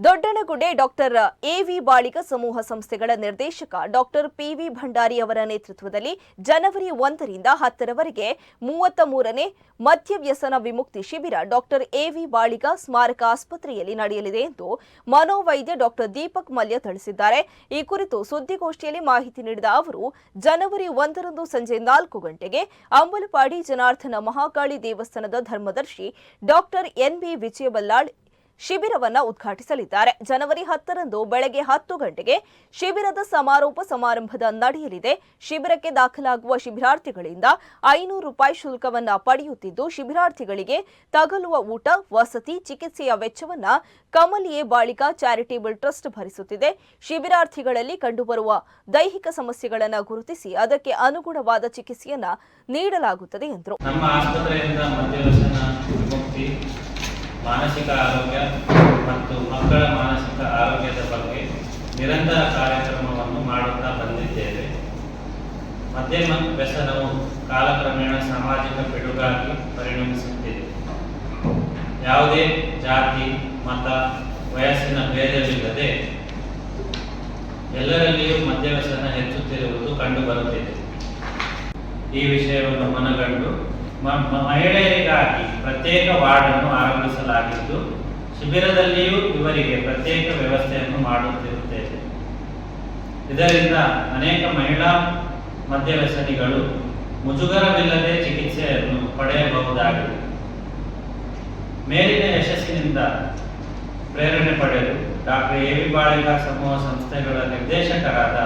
Doddanagudde doctor ಎವಿ ಬಾಳಿಗ ಸಮೂಹ ಸಂಸ್ಥೆಗಳ ನಿರ್ದೇಶಕ ಡಾಕ್ಟರ್ ಪಿವಿ ಭಂಡಾರಿ ಅವರ ನೇತೃತ್ವದಲ್ಲಿ ಜನವರಿ ಒಂದರಿಂದ ಹತ್ತರವರೆಗೆ ಮೂವತ್ತ ಮೂರನೇ ಮದ್ಯವ್ಯಸನ ವಿಮುಕ್ತಿ ಶಿಬಿರ ಡಾಕ್ಟರ್ ಎವಿ ಬಾಳಿಗ ಸ್ಮಾರಕ ಆಸ್ಪತ್ರೆಯಲ್ಲಿ ನಡೆಯಲಿದೆ ಎಂದು ಮನೋವೈದ್ಯ ಡಾಕ್ಟರ್ ದೀಪಕ್ ಮಲ್ಯ ತಿಳಿಸಿದ್ದಾರೆ. ಈ ಕುರಿತು ಸುದ್ದಿಗೋಷ್ಠಿಯಲ್ಲಿ ಮಾಹಿತಿ ನೀಡಿದ ಅವರು, ಜನವರಿ ಒಂದರಂದು ಸಂಜೆ ನಾಲ್ಕು ಗಂಟೆಗೆ ಅಂಬಲಪಾಡಿ ಜನಾರ್ಧನ ಮಹಾಕಾಳಿ ದೇವಸ್ಥಾನದ ಧರ್ಮದರ್ಶಿ ಡಾಕ್ಟರ್ ಎನ್ಬಿ ವಿಜಯಬಲ್ಲಾಳ್ ಶಿಬಿರವನ್ನ ಉದ್ಘಾಟಿಸಲಿದ್ದಾರೆ. ಜನವರಿ ಹತ್ತರಂದು ಬೆಳಗ್ಗೆ ಹತ್ತು ಗಂಟೆಗೆ ಶಿಬಿರದ ಸಮಾರೋಪ ಸಮಾರಂಭದ ನಡೆಯಲಿದೆ. ಶಿಬಿರಕ್ಕೆ ದಾಖಲಾಗುವ ಶಿಬಿರಾರ್ಥಿಗಳಿಂದ ಐನೂರು ರೂಪಾಯಿ ಶುಲ್ಕವನ್ನ ಪಡೆಯುತ್ತಿದ್ದು, ಶಿಬಿರಾರ್ಥಿಗಳಿಗೆ ತಗಲುವ ಊಟ, ವಸತಿ, ಚಿಕಿತ್ಸೆಯ ವೆಚ್ಚವನ್ನ ಕಮಲಿಯೇ ಬಾಳಿಕಾ ಚಾರಿಟೇಬಲ್ ಟ್ರಸ್ಟ್ ಭರಿಸುತ್ತಿದೆ. ಶಿಬಿರಾರ್ಥಿಗಳಲ್ಲಿ ಕಂಡುಬರುವ ದೈಹಿಕ ಸಮಸ್ಯೆಗಳನ್ನು ಗುರುತಿಸಿ ಅದಕ್ಕೆ ಅನುಗುಣವಾದ ಚಿಕಿತ್ಸೆಯನ್ನ ನೀಡಲಾಗುತ್ತದೆ ಎಂದರು ನಮ್ಮ ಆಸ್ಪತ್ರೆಯಿಂದ ಮದ್ಯವ್ಯಸನ ವಿಮುಕ್ತಿ ಮಾನಸಿಕ ಆರೋಗ್ಯ ಮತ್ತು ಮಕ್ಕಳ ಮಾನಸಿಕ ಆರೋಗ್ಯದ ಬಗ್ಗೆ ನಿರಂತರ ಕಾರ್ಯಕ್ರಮವನ್ನು ಮಾಡುತ್ತಾ ಬಂದಿದ್ದೇವೆ. ಮಧ್ಯಮ ವ್ಯಸನವು ಕಾಲಕ್ರಮೇಣ ಸಾಮಾಜಿಕ ಪಿಡುಗಾಗಿ ಪರಿಣಮಿಸುತ್ತಿದೆ. ಯಾವುದೇ ಜಾತಿ, ಮತ, ವಯಸ್ಸಿನ ಭೇದವಿಲ್ಲದೆ ಎಲ್ಲರಲ್ಲಿಯೂ ಮದ್ಯವ್ಯಸನ ಹೆಚ್ಚುತ್ತಿರುವುದು ಕಂಡುಬರುತ್ತಿದೆ. ಈ ವಿಷಯವನ್ನು ಮನಗಂಡು ಮಹಿಳೆಯರಿಗಾಗಿ ಪ್ರತ್ಯೇಕ ವಾರ್ಡ್ ಅನ್ನು ಆರಂಭಿಸಲಾಗಿದ್ದು, ಶಿಬಿರದಲ್ಲಿಯೂ ಇವರಿಗೆ ಪ್ರತ್ಯೇಕ ವ್ಯವಸ್ಥೆಯನ್ನು ಮಾಡುತ್ತಿರುತ್ತೇವೆ. ಇದರಿಂದ ಅನೇಕ ಮಹಿಳಾ ಮದ್ಯವ್ಯಸನಿಗಳು ಮುಜುಗರವಿಲ್ಲದೆ ಚಿಕಿತ್ಸೆಯನ್ನು ಪಡೆಯಬಹುದಾಗಿದೆ. ಮೇಲಿನ ಯಶಸ್ಸಿನಿಂದ ಪ್ರೇರಣೆ ಪಡೆದು ಡಾಕ್ಟರ್ ಎ ವಿ ಬಾಳಿಗ ಸಮೂಹ ಸಂಸ್ಥೆಗಳ ನಿರ್ದೇಶಕರಾದ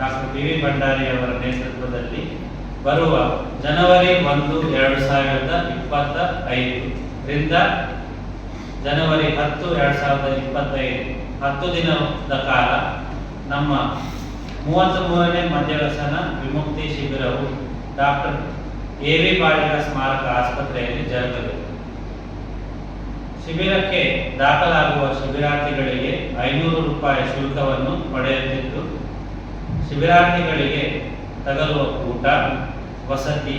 ಡಾಕ್ಟರ್ ಬಿ ವಿ ಭಂಡಾರಿ ಅವರ ನೇತೃತ್ವದಲ್ಲಿ ಬರುವ ಜನವರಿ ಒಂದು, ಎರಡು ಸಾವಿರದ ಇಪ್ಪತ್ತ ಐದರಿಂದ ಜನವರಿ ಹತ್ತು, ಎರಡು ಸಾವಿರದ ಇಪ್ಪತ್ತೈದು ಹತ್ತು ದಿನದ ಕಾಲ ನಮ್ಮ ಮೂವತ್ತ್ ಮೂರನೇ ಮಧ್ಯವಸನ ವಿಮುಕ್ತಿ ಶಿಬಿರವು ಡಾಕ್ಟರ್ ಎ ವಿ ಬಾಳಿಕ ಸ್ಮಾರಕ ಆಸ್ಪತ್ರೆಯಲ್ಲಿ ಜರುಗಲಿದೆ. ಶಿಬಿರಕ್ಕೆ ದಾಖಲಾಗುವ ಶಿಬಿರಾರ್ಥಿಗಳಿಗೆ ಐನೂರು ರೂಪಾಯಿ ಶುಲ್ಕವನ್ನು ಪಡೆಯುತ್ತಿದ್ದು, ಶಿಬಿರಾರ್ಥಿಗಳಿಗೆ ತಗಲುವ ಊಟ ವಸತಿ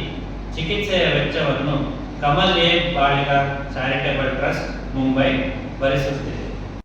ಚಿಕಿತ್ಸೆಯ ವೆಚ್ಚವನ್ನು Kamal A Baliga charitable trust Mumbai ಭರಿಸುತ್ತಿದೆ